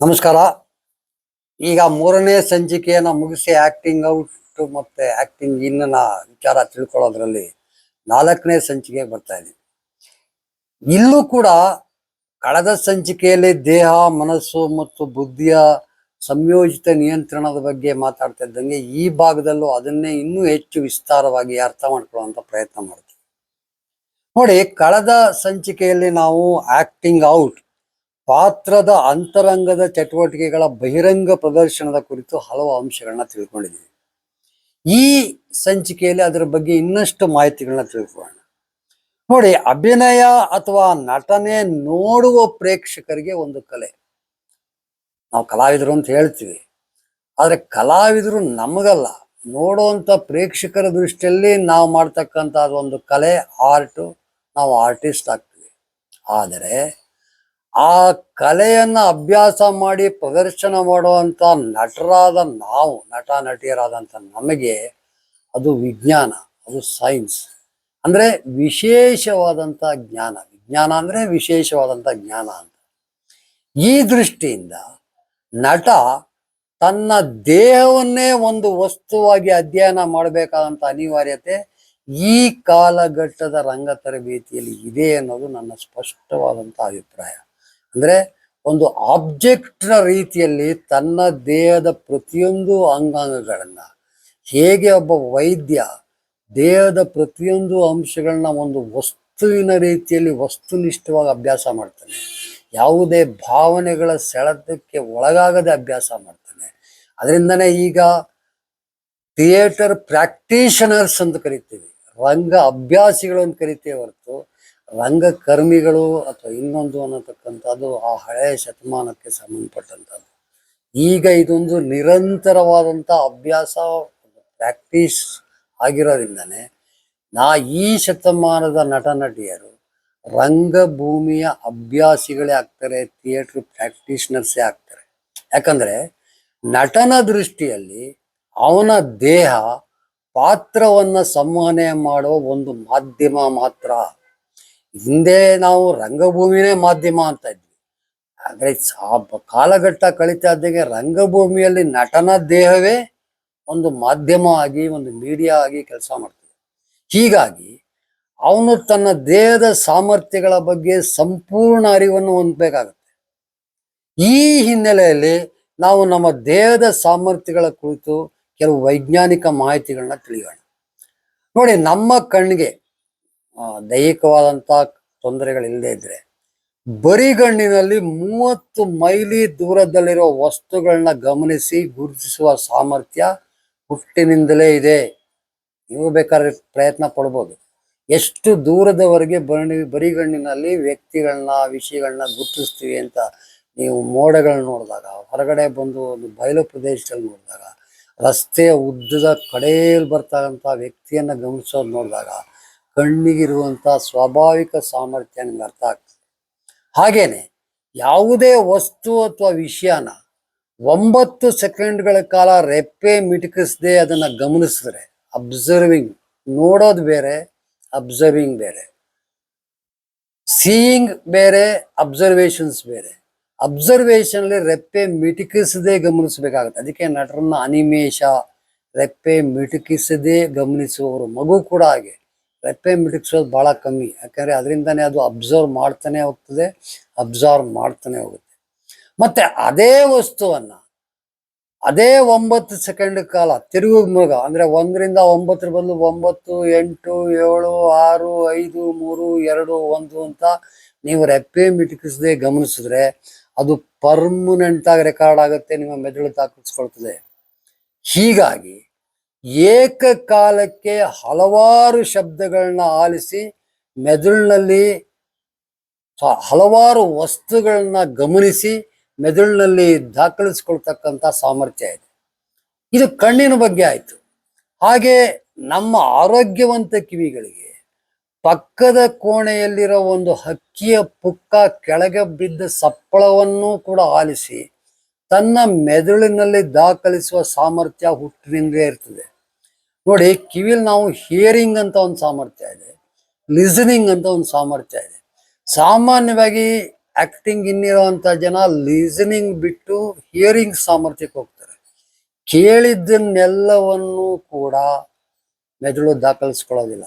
ನಮಸ್ಕಾರ. ಈಗ ಮೂರನೇ ಸಂಚಿಕೆಯನ್ನು ಮುಗಿಸಿ ಆಕ್ಟಿಂಗ್ ಔಟ್ ಮತ್ತೆ ಆಕ್ಟಿಂಗ್ ಇನ್ನ ವಿಚಾರ ತಿಳ್ಕೊಳ್ಳೋದ್ರಲ್ಲಿ ನಾಲ್ಕನೇ ಸಂಚಿಕೆ ಬರ್ತಾ ಇದೆ. ಇಲ್ಲೂ ಕೂಡ ಕಳೆದ ಸಂಚಿಕೆಯಲ್ಲಿ ದೇಹ, ಮನಸ್ಸು ಮತ್ತು ಬುದ್ಧಿಯ ಸಂಯೋಜಿತ ನಿಯಂತ್ರಣದ ಬಗ್ಗೆ ಮಾತಾಡ್ತಾ ಇದ್ದಂಗೆ ಈ ಭಾಗದಲ್ಲೂ ಅದನ್ನೇ ಇನ್ನೂ ಹೆಚ್ಚು ವಿಸ್ತಾರವಾಗಿ ಅರ್ಥ ಮಾಡ್ಕೊಳ್ಳುವಂತ ಪ್ರಯತ್ನ ಮಾಡ್ತೀವಿ. ನೋಡಿ, ಕಳೆದ ಸಂಚಿಕೆಯಲ್ಲಿ ನಾವು ಆಕ್ಟಿಂಗ್ ಔಟ್ ಪಾತ್ರದ ಅಂತರಂಗದ ಚಟುವಟಿಕೆಗಳ ಬಹಿರಂಗ ಪ್ರದರ್ಶನದ ಕುರಿತು ಹಲವು ಅಂಶಗಳನ್ನ ತಿಳ್ಕೊಂಡಿದ್ದೀವಿ ಈ ಸಂಚಿಕೆಯಲ್ಲಿ ಅದರ ಬಗ್ಗೆ ಇನ್ನಷ್ಟು ಮಾಹಿತಿಗಳನ್ನ ತಿಳ್ಕೊಳ್ಳೋಣ. ನೋಡಿ, ಅಭಿನಯ ಅಥವಾ ನಟನೆ ನೋಡುವ ಪ್ರೇಕ್ಷಕರಿಗೆ ಒಂದು ಕಲೆ. ನಾವು ಕಲಾವಿದರು ಅಂತ ಹೇಳ್ತೀವಿ. ಆದರೆ ಕಲಾವಿದರು ನಮಗಲ್ಲ. ನೋಡುವಂತ ಪ್ರೇಕ್ಷಕರ ದೃಷ್ಟಿಯಲ್ಲಿ ನಾವು ಮಾಡ್ತಕ್ಕಂಥ ಒಂದು ಕಲೆ, ಆರ್ಟ್ ನಾವು ಆರ್ಟಿಸ್ಟ್ ಆಗ್ತೀವಿ. ಆದರೆ ಆ ಕಲೆಯನ್ನ ಅಭ್ಯಾಸ ಮಾಡಿ ಪ್ರದರ್ಶನ ಮಾಡುವಂತ ನಟರಾದ ನಾವು, ನಟ ನಟಿಯರಾದಂಥ ನಮಗೆ ಅದು ವಿಜ್ಞಾನ, ಅದು ಸೈನ್ಸ್. ಅಂದ್ರೆ ವಿಶೇಷವಾದಂತ ಜ್ಞಾನ. ವಿಜ್ಞಾನ ಅಂದ್ರೆ ವಿಶೇಷವಾದಂತ ಜ್ಞಾನ ಅಂತ. ಈ ದೃಷ್ಟಿಯಿಂದ ನಟ ತನ್ನ ದೇಹವನ್ನೇ ಒಂದು ವಸ್ತುವಾಗಿ ಅಧ್ಯಯನ ಮಾಡಬೇಕಾದಂತ ಅನಿವಾರ್ಯತೆ ಈ ಕಾಲಘಟ್ಟದ ರಂಗ ತರಬೇತಿಯಲ್ಲಿ ಇದೆ ಅನ್ನೋದು ನನ್ನ ಸ್ಪಷ್ಟವಾದಂತ ಅಭಿಪ್ರಾಯ. ಅಂದ್ರೆ ಒಂದು ಆಬ್ಜೆಕ್ಟ್ನ ರೀತಿಯಲ್ಲಿ ತನ್ನ ದೇಹದ ಪ್ರತಿಯೊಂದು ಅಂಗಾಂಗಗಳನ್ನ, ಹೇಗೆ ಒಬ್ಬ ವೈದ್ಯ ದೇಹದ ಪ್ರತಿಯೊಂದು ಅಂಶಗಳನ್ನ ಒಂದು ವಸ್ತುವಿನ ರೀತಿಯಲ್ಲಿ ವಸ್ತುನಿಷ್ಠವಾಗಿ ಅಭ್ಯಾಸ ಮಾಡ್ತಾನೆ, ಯಾವುದೇ ಭಾವನೆಗಳ ಸೆಳೆತಕ್ಕೆ ಒಳಗಾಗದೆ ಅಭ್ಯಾಸ ಮಾಡ್ತಾನೆ. ಅದರಿಂದನೇ ಈಗ ಥಿಯೇಟರ್ ಪ್ರಾಕ್ಟೀಷನರ್ಸ್ ಅಂತ ಕರಿತೀವಿ, ರಂಗ ಅಭ್ಯಾಸಿಗಳು ಅಂತ ಕರಿತೀವಿ ಹೊರತು ರಂಗಕರ್ಮಿಗಳು ಅಥವಾ ಇನ್ನೊಂದು ಅನ್ನತಕ್ಕಂಥದ್ದು ಆ ಹಳೆಯ ಶತಮಾನಕ್ಕೆ ಸಂಬಂಧಪಟ್ಟಂಥದ್ದು. ಈಗ ಇದೊಂದು ನಿರಂತರವಾದಂಥ ಅಭ್ಯಾಸ, ಪ್ರಾಕ್ಟೀಸ್ ಆಗಿರೋದ್ರಿಂದನೇ ನಾ ಈ ಶತಮಾನದ ನಟ ನಟಿಯರು ರಂಗಭೂಮಿಯ ಅಭ್ಯಾಸಿಗಳೇ ಆಗ್ತಾರೆ, ಥಿಯೇಟ್ರ್ ಪ್ರಾಕ್ಟೀಷನರ್ಸೇ ಆಗ್ತಾರೆ. ಯಾಕಂದ್ರೆ ನಟನ ದೃಷ್ಟಿಯಲ್ಲಿ ಅವನ ದೇಹ ಪಾತ್ರವನ್ನ ಸಂವಹನೆ ಮಾಡುವ ಒಂದು ಮಾಧ್ಯಮ ಮಾತ್ರ. ಹಿಂದೆ ನಾವು ರಂಗಭೂಮಿನೇ ಮಾಧ್ಯಮ ಅಂತ ಇದ್ವಿ. ಆದರೆ ಕಾಲಘಟ್ಟ ಕಳೀತಾ ಇದ್ದಂಗೆ ರಂಗಭೂಮಿಯಲ್ಲಿ ನಟನ ದೇಹವೇ ಒಂದು ಮಾಧ್ಯಮ ಆಗಿ, ಒಂದು ಮೀಡಿಯಾ ಆಗಿ ಕೆಲಸ ಮಾಡ್ತದೆ. ಹೀಗಾಗಿ ಅವನು ತನ್ನ ದೇಹದ ಸಾಮರ್ಥ್ಯಗಳ ಬಗ್ಗೆ ಸಂಪೂರ್ಣ ಅರಿವನ್ನು ಹೊಂದಬೇಕಾಗತ್ತೆ. ಈ ಹಿನ್ನೆಲೆಯಲ್ಲಿ ನಾವು ನಮ್ಮ ದೇಹದ ಸಾಮರ್ಥ್ಯಗಳ ಕುರಿತು ಕೆಲವು ವೈಜ್ಞಾನಿಕ ಮಾಹಿತಿಗಳನ್ನ ತಿಳಿಯೋಣ. ನೋಡಿ, ನಮ್ಮ ಕಣ್ಣಿಗೆ ದೈಹಿಕವಾದಂಥ ತೊಂದರೆಗಳಿಲ್ಲದೆ ಇದ್ರೆ ಬರಿಗಣ್ಣಿನಲ್ಲಿ ಮೂವತ್ತು ಮೈಲಿ ದೂರದಲ್ಲಿರೋ ವಸ್ತುಗಳನ್ನ ಗಮನಿಸಿ ಗುರುತಿಸುವ ಸಾಮರ್ಥ್ಯ ಹುಟ್ಟಿನಿಂದಲೇ ಇದೆ. ನೀವು ಬೇಕಾದ್ರೆ ಪ್ರಯತ್ನ ಪಡ್ಬೋದು. ಎಷ್ಟು ದೂರದವರೆಗೆ ಬರಣಿ ಬರಿಗಣ್ಣಿನಲ್ಲಿ ವ್ಯಕ್ತಿಗಳನ್ನ ವಿಷಯಗಳನ್ನ ಗುರುತಿಸ್ತೀವಿ ಅಂತ ನೀವು ಮೋಡಗಳನ್ನ ನೋಡಿದಾಗ, ಹೊರಗಡೆ ಬಂದು ಒಂದು ಬಯಲು ಪ್ರದೇಶದಲ್ಲಿ ನೋಡಿದಾಗ, ರಸ್ತೆಯ ಉದ್ದದ ಕಡೆಯಲ್ಲಿ ಬರ್ತಕ್ಕಂಥ ವ್ಯಕ್ತಿಯನ್ನ ಗಮನಿಸೋದು ನೋಡಿದಾಗ ಕಣ್ಣಿಗಿರುವಂಥ ಸ್ವಾಭಾವಿಕ ಸಾಮರ್ಥ್ಯ ನಿಮ್ಗೆ ಅರ್ಥ ಆಗ್ತದೆ. ಹಾಗೇನೆ ಯಾವುದೇ ವಸ್ತು ಅಥವಾ ವಿಷಯನ ಒಂಬತ್ತು ಸೆಕೆಂಡ್ಗಳ ಕಾಲ ರೆಪ್ಪೆ ಮಿಟುಕಿಸದೆ ಅದನ್ನ ಗಮನಿಸಿದ್ರೆ ಅಬ್ಸರ್ವಿಂಗ್ ನೋಡೋದು ಬೇರೆ ಅಬ್ಸರ್ವಿಂಗ್ ಬೇರೆ. ಸೀಯಿಂಗ್ ಬೇರೆ ಅಬ್ಸರ್ವೇಷನ್ಸ್ ಬೇರೆ. ಅಬ್ಸರ್ವೇಷನಲ್ಲಿ ರೆಪ್ಪೆ ಮಿಟುಕಿಸದೆ ಗಮನಿಸಬೇಕಾಗುತ್ತೆ. ಅದಕ್ಕೆ ನಟರನ್ನ ಅನಿಮೇಷ, ರೆಪ್ಪೆ ಮಿಟುಕಿಸದೆ ಗಮನಿಸುವವರು ಮಗು ಕೂಡ ಹಾಗೆ. ರೆಪ್ಪೆ ಮಿಟುಕಿಸೋದು ಬಹಳ ಕಮ್ಮಿ. ಯಾಕಂದರೆ ಅದರಿಂದನೇ ಅದು ಅಬ್ಸರ್ವ್ ಮಾಡ್ತಾನೆ ಹೋಗ್ತದೆ ಅಬ್ಸರ್ವ್ ಮಾಡ್ತಾನೆ ಹೋಗುತ್ತೆ. ಮತ್ತೆ ಅದೇ ವಸ್ತುವನ್ನ ಅದೇ ಒಂಬತ್ತು ಸೆಕೆಂಡ್ ಕಾಲ ತಿರುಗು ಮೃಗ, ಅಂದ್ರೆ ಒಂದರಿಂದ ಒಂಬತ್ತರ ಬದಲು ಒಂಬತ್ತು, ಎಂಟು, ಏಳು, ಆರು, ಐದು, ಮೂರು, ಎರಡು, ಒಂದು ಅಂತ ನೀವು ರೆಪ್ಪೆ ಮಿಟುಕಿಸದೆ ಗಮನಿಸಿದ್ರೆ ಅದು ಪರ್ಮನೆಂಟ್ ಆಗಿ ರೆಕಾರ್ಡ್ ಆಗುತ್ತೆ, ನಿಮ್ಮ ಮೆದುಳು ತಾಕಿಸ್ಕೊಳ್ತದೆ ಹೀಗಾಗಿ ಏಕಕಾಲಕ್ಕೆ ಹಲವಾರು ಶಬ್ದಗಳನ್ನ ಆಲಿಸಿ ಮೆದುಳಿನಲ್ಲಿ ಹಲವಾರು ವಸ್ತುಗಳನ್ನ ಗಮನಿಸಿ ಮೆದುಳಿನಲ್ಲಿ ದಾಖಲಿಸ್ಕೊಳ್ತಕ್ಕಂಥ ಸಾಮರ್ಥ್ಯ ಇದೆ. ಇದು ಕಣ್ಣಿನ ಬಗ್ಗೆ ಆಯಿತು. ಹಾಗೆ ನಮ್ಮ ಆರೋಗ್ಯವಂತ ಕಿವಿಗಳಿಗೆ ಪಕ್ಕದ ಕೋಣೆಯಲ್ಲಿರೋ ಒಂದು ಹಕ್ಕಿಯ ಪುಕ್ಕ ಕೆಳಗೆ ಬಿದ್ದ ಸಪ್ಪಳವನ್ನು ಕೂಡ ಆಲಿಸಿ ತನ್ನ ಮೆದುಳಿನಲ್ಲಿ ದಾಖಲಿಸುವ ಸಾಮರ್ಥ್ಯ ಹುಟ್ಟಿನಿಂದಲೇ ಇರ್ತದೆ. ನೋಡಿ, ಕಿವಿಲ್ ನಾವು ಹಿಯರಿಂಗ್ ಅಂತ ಒಂದು ಸಾಮರ್ಥ್ಯ ಇದೆ ಲಿಸನಿಂಗ್ ಅಂತ ಒಂದು ಸಾಮರ್ಥ್ಯ ಇದೆ. ಸಾಮಾನ್ಯವಾಗಿ ಆಕ್ಟಿಂಗ್ ಇನ್ನಿರುವಂತ ಜನ ಲಿಸನಿಂಗ್ ಬಿಟ್ಟು ಹಿಯರಿಂಗ್ ಸಾಮರ್ಥ್ಯಕ್ಕೆ ಹೋಗ್ತಾರೆ. ಕೇಳಿದ್ದನ್ನೆಲ್ಲವನ್ನು ಕೂಡ ಮೆದುಳು ದಾಖಲಿಸ್ಕೊಳ್ಳೋದಿಲ್ಲ.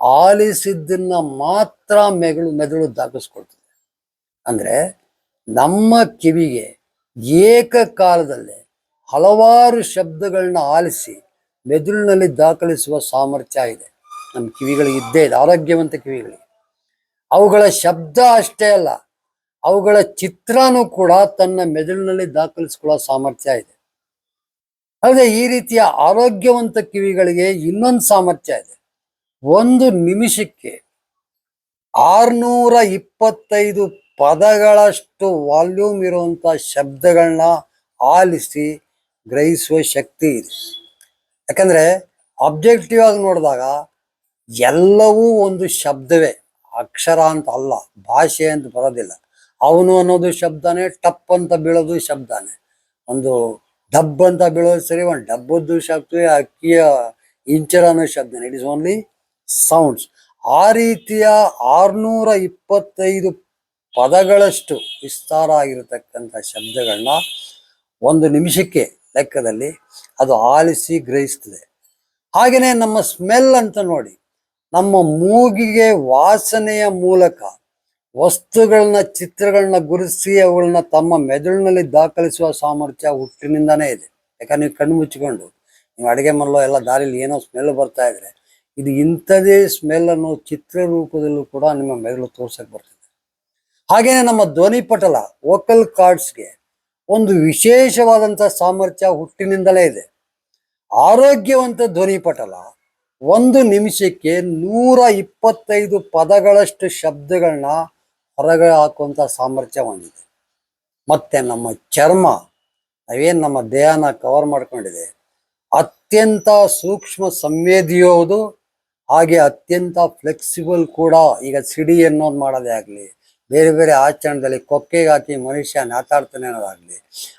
ಆಲಿಸಿದ್ದನ್ನ ಮಾತ್ರ ಮೆದುಳು ಮೆದುಳು ದಾಖಲಿಸ್ಕೊಳ್ತದೆ. ಅಂದ್ರೆ ನಮ್ಮ ಕಿವಿಗೆ ಏಕಕಾಲದಲ್ಲಿ ಹಲವಾರು ಶಬ್ದಗಳನ್ನ ಆಲಿಸಿ ಮೆದುಳಿನಲ್ಲಿ ದಾಖಲಿಸುವ ಸಾಮರ್ಥ್ಯ ಇದೆ. ನಮ್ಮ ಕಿವಿಗಳಿಗೆ ಇದ್ದೇ ಇದೆ. ಆರೋಗ್ಯವಂತ ಕಿವಿಗಳಿಗೆ. ಅವುಗಳ ಶಬ್ದ ಅಷ್ಟೇ ಅಲ್ಲ, ಅವುಗಳ ಚಿತ್ರನೂ ಕೂಡ ತನ್ನ ಮೆದುಳಿನಲ್ಲಿ ದಾಖಲಿಸಿಕೊಳ್ಳುವ ಸಾಮರ್ಥ್ಯ ಇದೆ. ಅಲ್ಲದೆ ಈ ರೀತಿಯ ಆರೋಗ್ಯವಂತ ಕಿವಿಗಳಿಗೆ ಇನ್ನೊಂದು ಸಾಮರ್ಥ್ಯ ಇದೆ. ಒಂದು ನಿಮಿಷಕ್ಕೆ ಆರ್ನೂರ ಇಪ್ಪತ್ತೈದು ಪದಗಳಷ್ಟು ವಾಲ್ಯೂಮ್ ಇರುವಂತ ಶಬ್ದಗಳನ್ನ ಆಲಿಸಿ ಗ್ರಹಿಸುವ ಶಕ್ತಿ ಇದೆ. ಯಾಕಂದ್ರೆ ಆಬ್ಜೆಕ್ಟಿವ್ ಆಗಿ ನೋಡಿದಾಗ ಎಲ್ಲವೂ ಒಂದು ಶಬ್ದವೇ, ಅಕ್ಷರ ಅಂತ ಅಲ್ಲ, ಭಾಷೆ ಅಂತ ಬರೋದಿಲ್ಲ. ಅವನು ಅನ್ನೋದು ಶಬ್ದನೇ, ಟಪ್ ಅಂತ ಬೀಳೋದು ಶಬ್ದನೇ. ಒಂದು ಡಬ್ ಅಂತ ಬೀಳೋದು ಸರಿ, ಒಂದು ಡಬ್ಬದ್ದು ಶಬ್ದವೇ ಅಕ್ಕಿಯ ಇಂಚರ ಅನ್ನೋ ಶಬ್ದನೇ. ಇಟ್ ಇಸ್ ಓನ್ಲಿ ಸೌಂಡ್ಸ್ ಆ ರೀತಿಯ ಆರ್ನೂರ ಇಪ್ಪತ್ತೈದು ಪದಗಳಷ್ಟು ವಿಸ್ತಾರ ಆಗಿರತಕ್ಕಂಥ ಶಬ್ದಗಳನ್ನ ಒಂದು ನಿಮಿಷಕ್ಕೆ ಲೆಕ್ಕದಲ್ಲಿ ಅದು ಆಲಿಸಿ ಗ್ರಹಿಸ್ತದೆ. ಹಾಗೆಯೇ ನಮ್ಮ ಸ್ಮೆಲ್ ಅಂತ ನೋಡಿ, ನಮ್ಮ ಮೂಗಿಗೆ ವಾಸನೆಯ ಮೂಲಕ ವಸ್ತುಗಳನ್ನ, ಚಿತ್ರಗಳನ್ನ ಗುರುತಿಸಿ ಅವುಗಳನ್ನ ತಮ್ಮ ಮೆದುಳಿನಲ್ಲಿ ದಾಖಲಿಸುವ ಸಾಮರ್ಥ್ಯ ಹುಟ್ಟಿನಿಂದಾನೇ ಇದೆ. ಯಾಕಂದ್ರೆ ನೀವು ಕಣ್ಣು ಮುಚ್ಚಿಕೊಂಡು, ನೀವು ಅಡುಗೆ ಮನೆಯಲ್ಲೋ ಎಲ್ಲ ದಾರಿಲಿ ಏನೋ ಸ್ಮೆಲ್ ಬರ್ತಾ ಇದ್ರೆ, ಇದು ಇಂಥದೇ ಸ್ಮೆಲ್ ಅನ್ನೋ ಚಿತ್ರ ರೂಪದಲ್ಲೂ ಕೂಡ ನಿಮ್ಮ ಮೆದುಳು ತೋರ್ಸಕ್ಕೆ ಬರ್ತದೆ. ಹಾಗೇನೆ ನಮ್ಮ ಧ್ವನಿ ಪಟಲ, ವೋಕಲ್ ಕಾರ್ಡ್ಸ್ಗೆ ಒಂದು ವಿಶೇಷವಾದಂಥ ಸಾಮರ್ಥ್ಯ ಹುಟ್ಟಿನಿಂದಲೇ ಇದೆ. ಆರೋಗ್ಯವಂತ ಧ್ವನಿಪಟಲ ಒಂದು ನಿಮಿಷಕ್ಕೆ ನೂರ ಇಪ್ಪತ್ತೈದು ಪದಗಳಷ್ಟು ಶಬ್ದಗಳನ್ನ ಹೊರಗೆ ಹಾಕುವಂಥ ಸಾಮರ್ಥ್ಯ ಹೊಂದಿದೆ. ಮತ್ತೆ ನಮ್ಮ ಚರ್ಮ, ನಾವೇನು ನಮ್ಮ ದೇಹನ ಕವರ್ ಮಾಡ್ಕೊಂಡಿದೆ, ಅತ್ಯಂತ ಸೂಕ್ಷ್ಮ ಸಂವೇದಿಯೋದು ಹಾಗೆ ಅತ್ಯಂತ ಫ್ಲೆಕ್ಸಿಬಲ್ ಕೂಡ, ಈಗ ಸಿಡಿ ಅನ್ನೋದು ಮಾಡೋದೇ ಆಗಲಿ ಬೇರೆ ಬೇರೆ ಆಚರಣದಲ್ಲಿ ಕೊಕ್ಕೆಗೆ ಹಾಕಿ ಮನುಷ್ಯ ನಾತಾಡ್ತಾನೆ ಅನ್ನೋದಾಗಲಿ,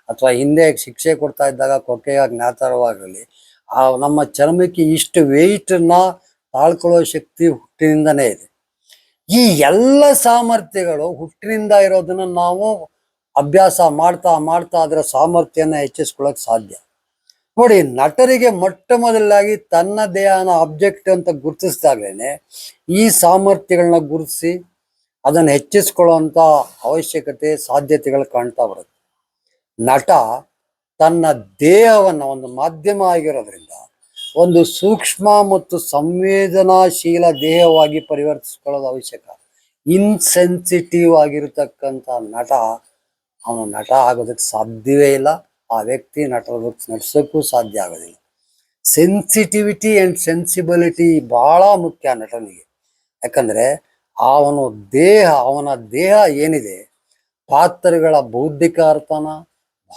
ಅಥವಾ ಹಿಂದೆ ಶಿಕ್ಷೆ ಕೊಡ್ತಾ ಇದ್ದಾಗ ಕೊಕ್ಕೆಗೆ ಹಾಕಿ ನಾತಾಡುವಾಗಲಿ, ಆ ನಮ್ಮ ಚರ್ಮಕ್ಕೆ ಇಷ್ಟು ವೆಯ್ಟನ್ನ ತಾಳ್ಕೊಳ್ಳೋ ಶಕ್ತಿ ಹುಟ್ಟಿನಿಂದನೇ ಇದೆ. ಈ ಎಲ್ಲ ಸಾಮರ್ಥ್ಯಗಳು ಹುಟ್ಟಿನಿಂದ ಇರೋದನ್ನ ನಾವು ಅಭ್ಯಾಸ ಮಾಡ್ತಾ ಮಾಡ್ತಾ ಅದರ ಸಾಮರ್ಥ್ಯನ ಹೆಚ್ಚಿಸ್ಕೊಳ್ಳೋಕೆ ಸಾಧ್ಯ. ನೋಡಿ, ನಟರಿಗೆ ಮೊಟ್ಟ ಮೊದಲಾಗಿ ತನ್ನ ದೇಹನ ಆಬ್ಜೆಕ್ಟ್ ಅಂತ ಗುರುತಿಸಿದಾಗ್ಲೇನೆ ಈ ಸಾಮರ್ಥ್ಯಗಳನ್ನ ಗುರುತಿಸಿ ಅದನ್ನು ಹೆಚ್ಚಿಸ್ಕೊಳ್ಳುವಂಥ ಅವಶ್ಯಕತೆ, ಸಾಧ್ಯತೆಗಳು ಕಾಣ್ತಾ ಬರುತ್ತೆ. ನಟ ತನ್ನ ದೇಹವನ್ನು ಒಂದು ಮಾಧ್ಯಮ ಆಗಿರೋದ್ರಿಂದ ಒಂದು ಸೂಕ್ಷ್ಮ ಮತ್ತು ಸಂವೇದನಾಶೀಲ ದೇಹವಾಗಿ ಪರಿವರ್ತಿಸ್ಕೊಳ್ಳೋದು ಅವಶ್ಯಕ. ಇನ್ಸೆನ್ಸಿಟಿವ್ ಆಗಿರತಕ್ಕಂಥ ನಟ, ಅವನು ನಟ ಆಗೋದಕ್ಕೆ ಸಾಧ್ಯವೇ ಇಲ್ಲ. ಆ ವ್ಯಕ್ತಿ ನಟರೋದಕ್ಕೆ ನಟಿಸೋಕ್ಕೂ ಸಾಧ್ಯ ಆಗೋದಿಲ್ಲ. ಸೆನ್ಸಿಟಿವಿಟಿ ಆ್ಯಂಡ್ ಸೆನ್ಸಿಬಿಲಿಟಿ ಭಾಳ ಮುಖ್ಯ ನಟನಿಗೆ. ಯಾಕಂದ್ರೆ ಅವನು ದೇಹ, ಅವನ ದೇಹ ಏನಿದೆ? ಪಾತ್ರಗಳ ಬೌದ್ಧಿಕ ಅರ್ಥನ,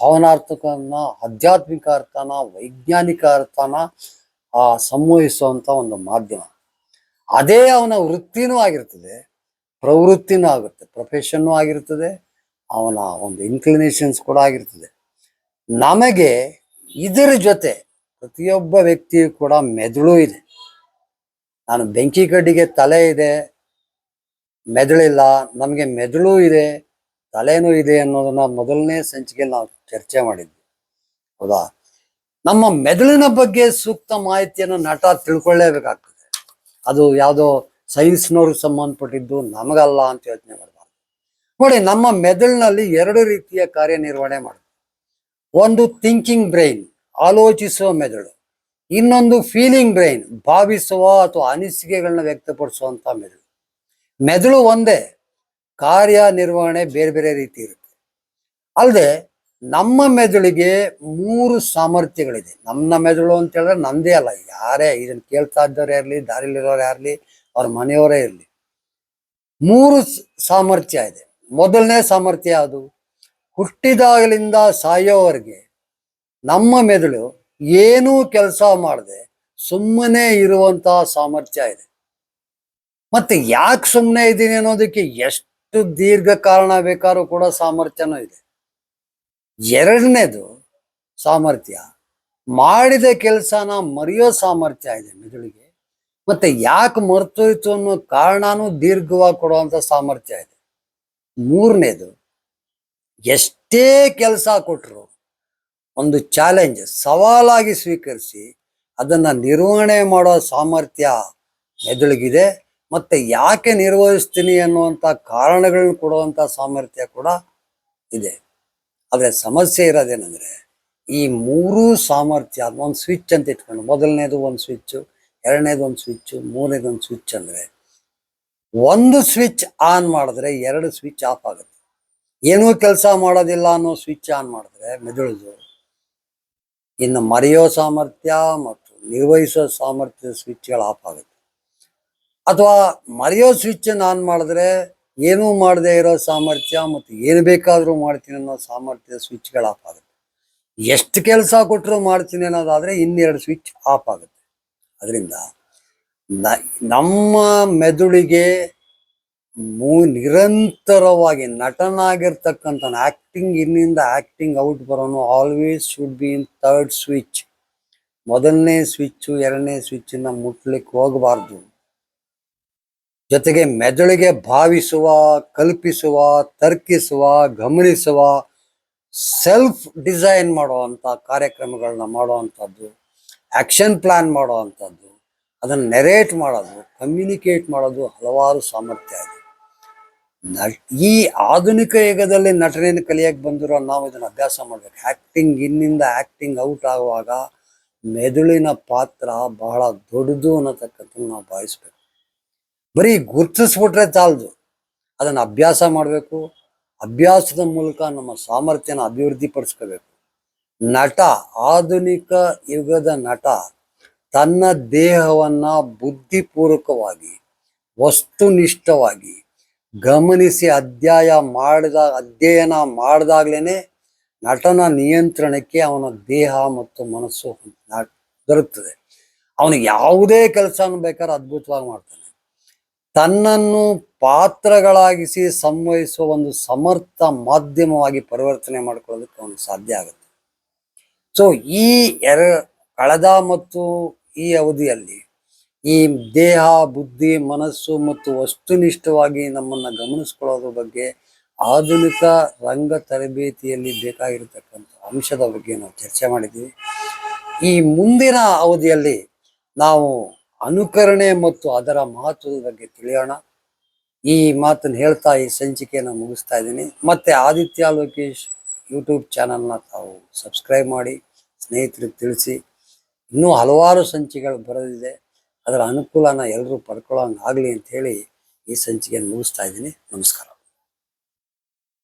ಭಾವನಾರ್ಥಕನ, ಆಧ್ಯಾತ್ಮಿಕ ಅರ್ಥನ, ವೈಜ್ಞಾನಿಕ ಅರ್ಥನ, ಆ ಸಂವಹಿಸುವಂತ ಒಂದು ಮಾಧ್ಯಮ. ಅದೇ ಅವನ ವೃತ್ತಿನೂ ಆಗಿರ್ತದೆ. ಪ್ರವೃತ್ತಿನೂ ಆಗುತ್ತೆ. ಪ್ರೊಫೆಷನ್ನೂ ಆಗಿರ್ತದೆ. ಅವನ ಒಂದು ಇನ್ಕ್ಲಿನೇಷನ್ಸ್ ಕೂಡ ಆಗಿರ್ತದೆ. ನಮಗೆ ಇದರ ಜೊತೆ ಪ್ರತಿಯೊಬ್ಬ ವ್ಯಕ್ತಿಯು ಕೂಡ ಮೆದುಳು ಇದೆ. ನಾನು ಬೆಂಕಿ ಕಡ್ಡಿಗೆ ತಲೆ ಇದೆ. ಮೆದುಳಿಲ್ಲ, ನಮಗೆ ಮೆದುಳು ಇದೆ, ತಲೆನೂ ಇದೆ ಅನ್ನೋದನ್ನ ಮೊದಲನೇ ಸಂಚಿಕೆ ನಾವು ಚರ್ಚೆ ಮಾಡಿದ್ವಿ. ಹೌದಾ? ನಮ್ಮ ಮೆದುಳಿನ ಬಗ್ಗೆ ಸೂಕ್ತ ಮಾಹಿತಿಯನ್ನು ನಟ ತಿಳ್ಕೊಳ್ಳೇಬೇಕಾಗ್ತದೆ. ಅದು ಯಾವುದೋ ಸೈನ್ಸ್ನವ್ರಿಗೆ ಸಂಬಂಧಪಟ್ಟಿದ್ದು ನಮಗಲ್ಲ ಅಂತ ಯೋಚನೆ ಮಾಡಬಾರ್ದು. ನೋಡಿ, ನಮ್ಮ ಮೆದುಳಿನಲ್ಲಿ ಎರಡು ರೀತಿಯ ಕಾರ್ಯನಿರ್ವಹಣೆ ಮಾಡುತ್ತೆ ಒಂದು ಥಿಂಕಿಂಗ್ ಬ್ರೈನ್ ಆಲೋಚಿಸುವ ಮೆದುಳು. ಇನ್ನೊಂದು ಫೀಲಿಂಗ್ ಬ್ರೈನ್ ಭಾವಿಸುವ ಅಥವಾ ಅನಿಸಿಕೆಗಳನ್ನ ವ್ಯಕ್ತಪಡಿಸುವಂತ ಮೆದುಳು. ಮೆದುಳು ಒಂದೇ ಕಾರ್ಯನಿರ್ವಹಣೆ ಬೇರೆ ಬೇರೆ ರೀತಿ ಇರುತ್ತೆ. ಅಲ್ಲದೆ ನಮ್ಮ ಮೆದುಳಿಗೆ ಮೂರು ಸಾಮರ್ಥ್ಯಗಳಿದೆ. ನಮ್ಮ ಮೆದುಳು ಅಂತ ಹೇಳಿದ್ರೆ ನಂದೇ ಅಲ್ಲ, ಯಾರೇ ಇದನ್ನು ಕೇಳ್ತಾ ಇದ್ದವ್ರು ಇರಲಿ, ದಾರಿಲಿರೋರು ಯಾರಲಿ ಅವ್ರ ಮನೆಯವರೇ ಇರಲಿ. ಮೂರು ಸಾಮರ್ಥ್ಯ ಇದೆ. ಮೊದಲನೇ ಸಾಮರ್ಥ್ಯ ಅದು ಹುಟ್ಟಿದಾಗಲಿಂದ ಸಾಯೋವರೆಗೆ ನಮ್ಮ ಮೆದುಳು ಏನೂ ಕೆಲಸ ಮಾಡದೆ ಸುಮ್ಮನೆ ಇರುವಂತಹ ಸಾಮರ್ಥ್ಯ ಇದೆ. ಮತ್ತೆ ಯಾಕೆ ಸುಮ್ಮನೆ ಇದ್ದೀನಿ ಅನ್ನೋದಕ್ಕೆ ಎಷ್ಟು ದೀರ್ಘ ಕಾರಣ ಬೇಕಾದ್ರೂ ಕೂಡ ಸಾಮರ್ಥ್ಯನೂ ಇದೆ. ಎರಡನೇದು ಸಾಮರ್ಥ್ಯ, ಮಾಡಿದ ಕೆಲಸನ ಮರೆಯೋ ಸಾಮರ್ಥ್ಯ ಇದೆ ಮೆದುಳಿಗೆ. ಮತ್ತೆ ಯಾಕೆ ಮರ್ತೋಯ್ತು ಅನ್ನೋ ಕಾರಣನೂ ದೀರ್ಘವಾಗಿ ಕೊಡುವಂತ ಸಾಮರ್ಥ್ಯ ಇದೆ. ಮೂರನೇದು, ಎಷ್ಟೇ ಕೆಲಸ ಕೊಟ್ಟರು ಒಂದು ಚಾಲೆಂಜ್ ಸವಾಲಾಗಿ ಸ್ವೀಕರಿಸಿ ಅದನ್ನ ನಿರ್ವಹಣೆ ಮಾಡೋ ಸಾಮರ್ಥ್ಯ ಮೆದುಳಿಗಿದೆ. ಮತ್ತೆ ಯಾಕೆ ನಿರ್ವಹಿಸ್ತೀನಿ ಅನ್ನುವಂಥ ಕಾರಣಗಳನ್ನ ಕೊಡುವಂಥ ಸಾಮರ್ಥ್ಯ ಕೂಡ ಇದೆ. ಆದರೆ ಸಮಸ್ಯೆ ಇರೋದೇನೆಂದರೆ, ಈ ಮೂರೂ ಸಾಮರ್ಥ್ಯ ಒಂದು ಸ್ವಿಚ್ ಅಂತ ಇಟ್ಕೊಂಡು, ಮೊದಲನೇದು ಒಂದು ಸ್ವಿಚ್ಚು ಎರಡನೇದು ಒಂದು ಸ್ವಿಚ್ಚು ಮೂರನೇದು ಒಂದು ಸ್ವಿಚ್ ಅಂದರೆ, ಒಂದು ಸ್ವಿಚ್ ಆನ್ ಮಾಡಿದ್ರೆ ಎರಡು ಸ್ವಿಚ್ ಆಫ್ ಆಗುತ್ತೆ. ಏನೂ ಕೆಲಸ ಮಾಡೋದಿಲ್ಲ ಅನ್ನೋ ಸ್ವಿಚ್ ಆನ್ ಮಾಡಿದ್ರೆ ಮೆದುಳುದು ಇನ್ನು ಮರೆಯೋ ಸಾಮರ್ಥ್ಯ ಮತ್ತು ನಿರ್ವಹಿಸೋ ಸಾಮರ್ಥ್ಯದ ಸ್ವಿಚ್ಗಳು ಆಫ್ ಆಗುತ್ತೆ. ಅಥವಾ ಮರೆಯೋ ಸ್ವಿಚ್ ಆನ್ ಮಾಡಿದ್ರೆ ಏನೂ ಮಾಡದೇ ಇರೋ ಸಾಮರ್ಥ್ಯ ಮತ್ತು ಏನು ಬೇಕಾದರೂ ಮಾಡ್ತೀನಿ ಅನ್ನೋ ಸಾಮರ್ಥ್ಯದ ಸ್ವಿಚ್ಗಳು ಆಫ್ ಆಗುತ್ತೆ. ಎಷ್ಟು ಕೆಲಸ ಕೊಟ್ಟರು ಮಾಡ್ತೀನಿ ಅನ್ನೋದಾದ್ರೆ ಇನ್ನೆರಡು ಸ್ವಿಚ್ ಆಫ್ ಆಗುತ್ತೆ. ಅದರಿಂದ ನಮ್ಮ ಮೆದುಳಿಗೆ ಮೂ, ನಿರಂತರವಾಗಿ ನಟನಾಗಿರ್ತಕ್ಕಂಥ ಆಕ್ಟಿಂಗ್ ಇನ್ನಿಂದ acting out ಬರೋನು always should be in third switch ಮೊದಲನೇ ಸ್ವಿಚ್ಚು ಎರಡನೇ ಸ್ವಿಚ್ಚನ್ನು ಮುಟ್ಲಿಕ್ಕೆ ಹೋಗಬಾರ್ದು. ಜೊತೆಗೆ ಮೆದುಳಿಗೆ ಭಾವಿಸುವ, ಕಲ್ಪಿಸುವ, ತರ್ಕಿಸುವ, ಗಮನಿಸುವ ಸೆಲ್ಫ್ ಡಿಸೈನ್ ಮಾಡುವಂಥ ಕಾರ್ಯಕ್ರಮಗಳನ್ನ ಮಾಡುವಂಥದ್ದು ಆ್ಯಕ್ಷನ್ ಪ್ಲ್ಯಾನ್ ಮಾಡುವಂಥದ್ದು, ಅದನ್ನು ನೆರೇಟ್ ಮಾಡೋದು ಕಮ್ಯುನಿಕೇಟ್ ಮಾಡೋದು ಹಲವಾರು ಸಾಮರ್ಥ್ಯ ಇದೆ. ಈ ಆಧುನಿಕ ಯುಗದಲ್ಲಿ ನಟನೆಯನ್ನು ಕಲಿಯಕ್ಕೆ ಬಂದಿರೋ ನಾವು ಇದನ್ನು ಅಭ್ಯಾಸ ಮಾಡಬೇಕು. ಆ್ಯಕ್ಟಿಂಗ್ ಇನ್ನಿಂದ ಆ್ಯಕ್ಟಿಂಗ್ ಔಟ್ ಆಗುವಾಗ ಮೆದುಳಿನ ಪಾತ್ರ ಬಹಳ ದೊಡ್ಡದು ಅನ್ನತಕ್ಕಂಥ ನಾವು ಭಾವಿಸ್ಬೇಕು. ಬರೀ ಗುರ್ತಿಸ್ಬಿಟ್ರೆ ಚಾಲ್ದು. ಅದನ್ನು ಅಭ್ಯಾಸ ಮಾಡಬೇಕು. ಅಭ್ಯಾಸದ ಮೂಲಕ ನಮ್ಮ ಸಾಮರ್ಥ್ಯನ ಅಭಿವೃದ್ಧಿ ಪಡಿಸ್ಕೋಬೇಕು ನಟ, ಆಧುನಿಕ ಯುಗದ ನಟ ತನ್ನ ದೇಹವನ್ನ ಬುದ್ಧಿಪೂರ್ವಕವಾಗಿ, ವಸ್ತುನಿಷ್ಠವಾಗಿ ಗಮನಿಸಿ ಅಧ್ಯಯ ಮಾಡಿದ, ಅಧ್ಯಯನ ಮಾಡಿದಾಗ್ಲೇನೆ ನಟನ ನಿಯಂತ್ರಣಕ್ಕೆ ಅವನ ದೇಹ ಮತ್ತು ಮನಸ್ಸು ದೊರಕುತ್ತದೆ ಅವನಿಗೆ ಯಾವುದೇ ಕೆಲಸ ಬೇಕಾದ್ರೆ ಅದ್ಭುತವಾಗಿ ಮಾಡ್ತಾನೆ. ತನ್ನನ್ನು ಪಾತ್ರಗಳಾಗಿಸಿ ಸಂವಹಿಸುವ ಒಂದು ಸಮರ್ಥ ಮಾಧ್ಯಮವಾಗಿ ಪರಿವರ್ತನೆ ಮಾಡ್ಕೊಳ್ಳೋದಕ್ಕೆ ಅವನು ಸಾಧ್ಯ ಆಗುತ್ತೆ. ಸೊ ಈ ಎರ, ಕಳೆದ ಮತ್ತು ಈ ಅವಧಿಯಲ್ಲಿ ಈ ದೇಹ, ಬುದ್ಧಿ, ಮನಸ್ಸು ಮತ್ತು ವಸ್ತುನಿಷ್ಠವಾಗಿ ನಮ್ಮನ್ನು ಗಮನಿಸ್ಕೊಳ್ಳೋದ್ರ ಬಗ್ಗೆ ಆಧುನಿಕ ರಂಗ ತರಬೇತಿಯಲ್ಲಿ ಬೇಕಾಗಿರತಕ್ಕಂಥ ಅಂಶದ ಬಗ್ಗೆ ನಾವು ಚರ್ಚೆ ಮಾಡಿದ್ದೀವಿ. ಈ ಮುಂದಿನ ಅವಧಿಯಲ್ಲಿ ನಾವು ಅನುಕರಣೆ ಮತ್ತು ಅದರ ಮಹತ್ವದ ಬಗ್ಗೆ ತಿಳಿಯೋಣ. ಈ ಮಾತನ್ನು ಹೇಳ್ತಾ ಈ ಸಂಚಿಕೆಯನ್ನು ಮುಗಿಸ್ತಾ ಇದ್ದೀನಿ. ಮತ್ತೆ ಆದಿತ್ಯ ಲೋಕೇಶ್ ಯೂಟ್ಯೂಬ್ ಚಾನಲ್ನ ತಾವು ಸಬ್ಸ್ಕ್ರೈಬ್ ಮಾಡಿ, ಸ್ನೇಹಿತರಿಗೆ ತಿಳಿಸಿ. ಇನ್ನೂ ಹಲವಾರು ಸಂಚಿಕೆಗಳು ಬರೋದಿದೆ. ಅದರ ಅನುಕೂಲನ ಎಲ್ಲರೂ ಪಡ್ಕೊಳ್ಳೋಂಗಾಗಲಿ ಅಂತ ಹೇಳಿ ಈ ಸಂಚಿಕೆಯನ್ನು ಮುಗಿಸ್ತಾ ಇದ್ದೀನಿ. ನಮಸ್ಕಾರ.